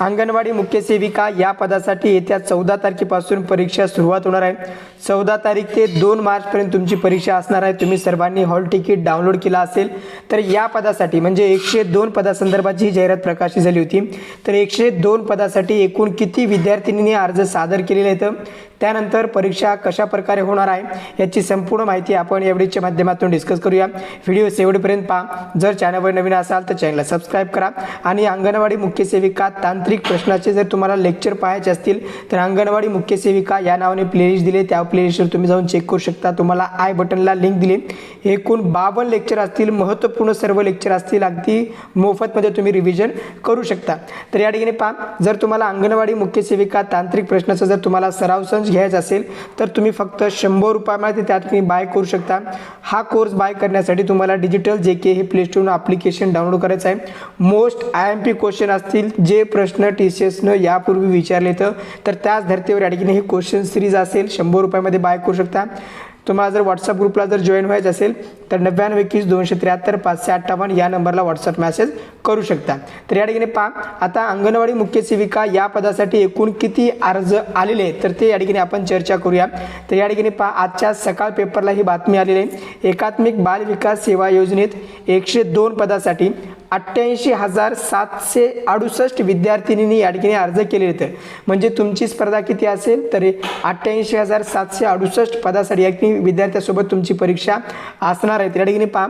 अंगणवाडी मुख्य सेविका या पदासाठी येत्या चौदा तारखेपासून परीक्षा सुरुवात होणार आहे. चौदा तारीख ते दोन मार्चपर्यंत तुमची परीक्षा असणार आहे. तुम्ही सर्वांनी हॉल तिकीट डाउनलोड केला असेल तर या पदासाठी म्हणजे एकशे दोन पदासंदर्भाची ही जाहिरात प्रकाशित झाली होती तर एकशे दोन पदासाठी एकूण किती विद्यार्थिनींनी अर्ज सादर केलेले आहेत? त्यानंतर परीक्षा कशा प्रकारे होणार आहे? याची संपूर्ण माहिती आपण यावेळीच्या माध्यमातून डिस्कस करूया. व्हिडिओ शेवटपर्यंत पहा. जर चॅनलवर नवीन असाल तर चॅनलला सबस्क्राईब करा. आणि अंगणवाडी मुख्य सेविका तांत्रिक प्रश्नाचे जर तुम्हाला लेक्चर पाहायचे असतील तर अंगणवाडी मुख्य सेविका या नावाने प्लेलिस्ट दिले. त्या प्लेलिस्टवर तुम्ही जाऊन चेक करू शकता. तुम्हाला आय बटनला लिंक दिली. एकूण बावन्न लेक्चर असतील महत्त्वपूर्ण सर्व लेक्चर असतील अगदी मोफतमध्ये तुम्ही रिव्हिजन करू शकता. तर या ठिकाणी पहा जर तुम्हाला अंगणवाडी मुख्य सेविका तांत्रिक प्रश्नाचा जर तुम्हाला सराव संच घ्यायचा असेल तर तुम्ही फक्त शंभर रुपयामध्ये त्या ठिकाणी बाय करू शकता. हा कोर्स बाय करण्यासाठी तुम्हाला डिजिटल जे के हे प्ले स्टोरनं ॲप्लिकेशन डाउनलोड करायचं आहे. Most I M P question असतील जे प्रश्न टी सी एसनं यापूर्वी विचारले तर तर त्याच धर्तीवर या ठिकाणी ही क्वेश्चन सिरीज असेल. शंभर रुपयामध्ये बाय करू शकता. तुम्हाला जर व्हॉट्सअप ग्रुपला जर जॉईन व्हायचं असेल तर नव्याण्णव एकवीस दोनशे त्र्याहत्तर पाचशे अठ्ठावन्न या नंबरला व्हॉट्सअप मेसेज करू शकता. तर या ठिकाणी पहा आता अंगणवाडी मुख्य सेविका या पदासाठी एकूण किती अर्ज आलेले आहेत? तर ते या ठिकाणी आपण चर्चा करूया. तर या ठिकाणी पहा आजच्या सकाळ पेपरला ही बातमी आलेली आहे. एकात्मिक बाल विकास सेवा योजनेत एकशे दोन पदासाठी अठ्ठ्याऐंशी हजार सातशे अडुसष्ट विद्यार्थिनींनी या ठिकाणी अर्ज केले होते म्हणजे तुमची स्पर्धा किती असेल तर अठ्ठ्याऐंशी हजार सातशे अडुसष्ट पदासाठी या ठिकाणी विद्यार्थ्यासोबत तुमची परीक्षा असणार आहे. या ठिकाणी पहा.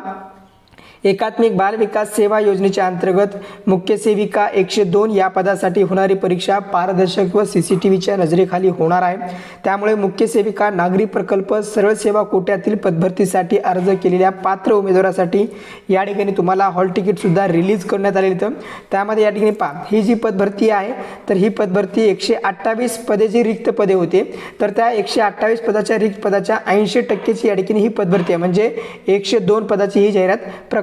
एकात्मिक बाल विकास सेवा योजनेच्या अंतर्गत मुख्य सेविका एकशे दोन या पदासाठी होणारी परीक्षा पारदर्शक व सी सी टी व्हीच्या नजरेखाली होणार आहे. त्यामुळे मुख्य सेविका नागरी प्रकल्प सरळ सेवा कोट्यातील पदभरतीसाठी अर्ज केलेल्या पात्र उमेदवारासाठी या ठिकाणी तुम्हाला हॉल तिकीटसुद्धा रिलीज करण्यात आलेलं होतं. त्यामध्ये या ठिकाणी पहा ही जी पदभरती आहे तर ही पदभरती एकशे अठ्ठावीस पदे जी रिक्त पदे होते तर त्या एकशे अठ्ठावीस पदाच्या रिक्त पदाच्या ऐंशी टक्केची या ठिकाणी ही पदभरती आहे. म्हणजे एकशे दोन पदाची ही जाहिरात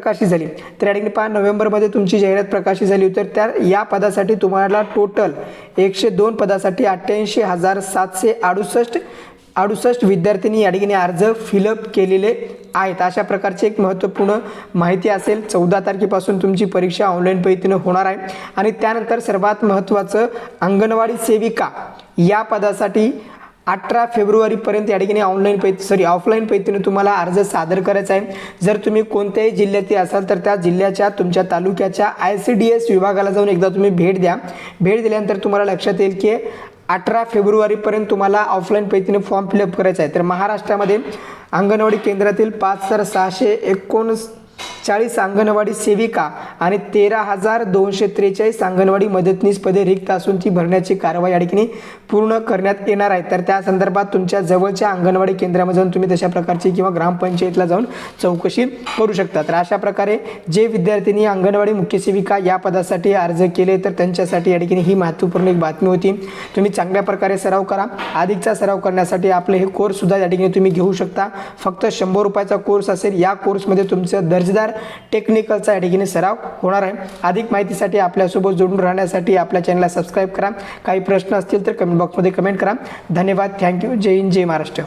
प्रकाशित झाली. तर या ठिकाणी पहा नोव्हेंबरमध्ये तुमची जाहिरात प्रकाशित झाली. होती तर त्या या पदासाठी तुम्हाला टोटल एकशे दोन पदासाठी अठ्ठ्याऐंशी हजार सातशे अडुसष्ट अडुसष्ट विद्यार्थ्यांनी या ठिकाणी अर्ज फिलअप केलेले आहेत. अशा प्रकारची एक महत्त्वपूर्ण माहिती असेल. चौदा तारखेपासून तुमची परीक्षा ऑनलाईन पद्धतीनं होणार आहे. आणि त्यानंतर सर्वात महत्त्वाचं अंगणवाडी सेविका या पदासाठी अठरा फेब्रुवारीपर्यंत या ठिकाणी ऑनलाईन पै सॉरी ऑफलाईन पद्धतीने तुम्हाला अर्ज सादर करायचा आहे. जर तुम्ही कोणत्याही जिल्ह्यातील असाल तर त्या जिल्ह्याच्या तुमच्या तालुक्याच्या आय सी डी एस विभागाला जाऊन एकदा तुम्ही भेट द्या. भेट दिल्यानंतर तुम्हाला लक्षात येईल की अठरा फेब्रुवारीपर्यंत तुम्हाला ऑफलाईन पद्धतीने फॉर्म फिलअप करायचा आहे. तर महाराष्ट्रामध्ये अंगणवाडी केंद्रातील पाच हजार सहाशे एकोणस चाळीस अंगणवाडी सेविका आणि तेरा हजार दोनशे त्रेचाळीस अंगणवाडी मदतनीस पदे रिक्त असून ती भरण्याची कारवाई या ठिकाणी पूर्ण करण्यात येणार आहे. तर त्या संदर्भात तुमच्या जवळच्या अंगणवाडी केंद्रामध्ये जाऊन तुम्ही तशा प्रकारची किंवा ग्रामपंचायतला जाऊन चौकशी करू शकता. तर अशा प्रकारे जे विद्यार्थ्यांनी अंगणवाडी मुख्य सेविका या पदासाठी अर्ज केले तर त्यांच्यासाठी या ठिकाणी ही महत्त्वपूर्ण एक बातमी होती. तुम्ही चांगल्या प्रकारे सराव करा. अधिकचा सराव करण्यासाठी आपले हे कोर्ससुद्धा या ठिकाणी तुम्ही घेऊ शकता. फक्त शंभर रुपयाचा कोर्स असेल या कोर्समध्ये तुमचं दर्जेदार टेक्निकलचा या ठिकाणी सराव होणार आहे. अधिक माहितीसाठी आपल्यासोबत जोडून राहण्यासाठी आपल्या चॅनलला सबस्क्राईब करा. काही प्रश्न असतील तर कमेंट बॉक्समध्ये कमेंट करा. धन्यवाद. थँक्यू जय हिंद जय महाराष्ट्र.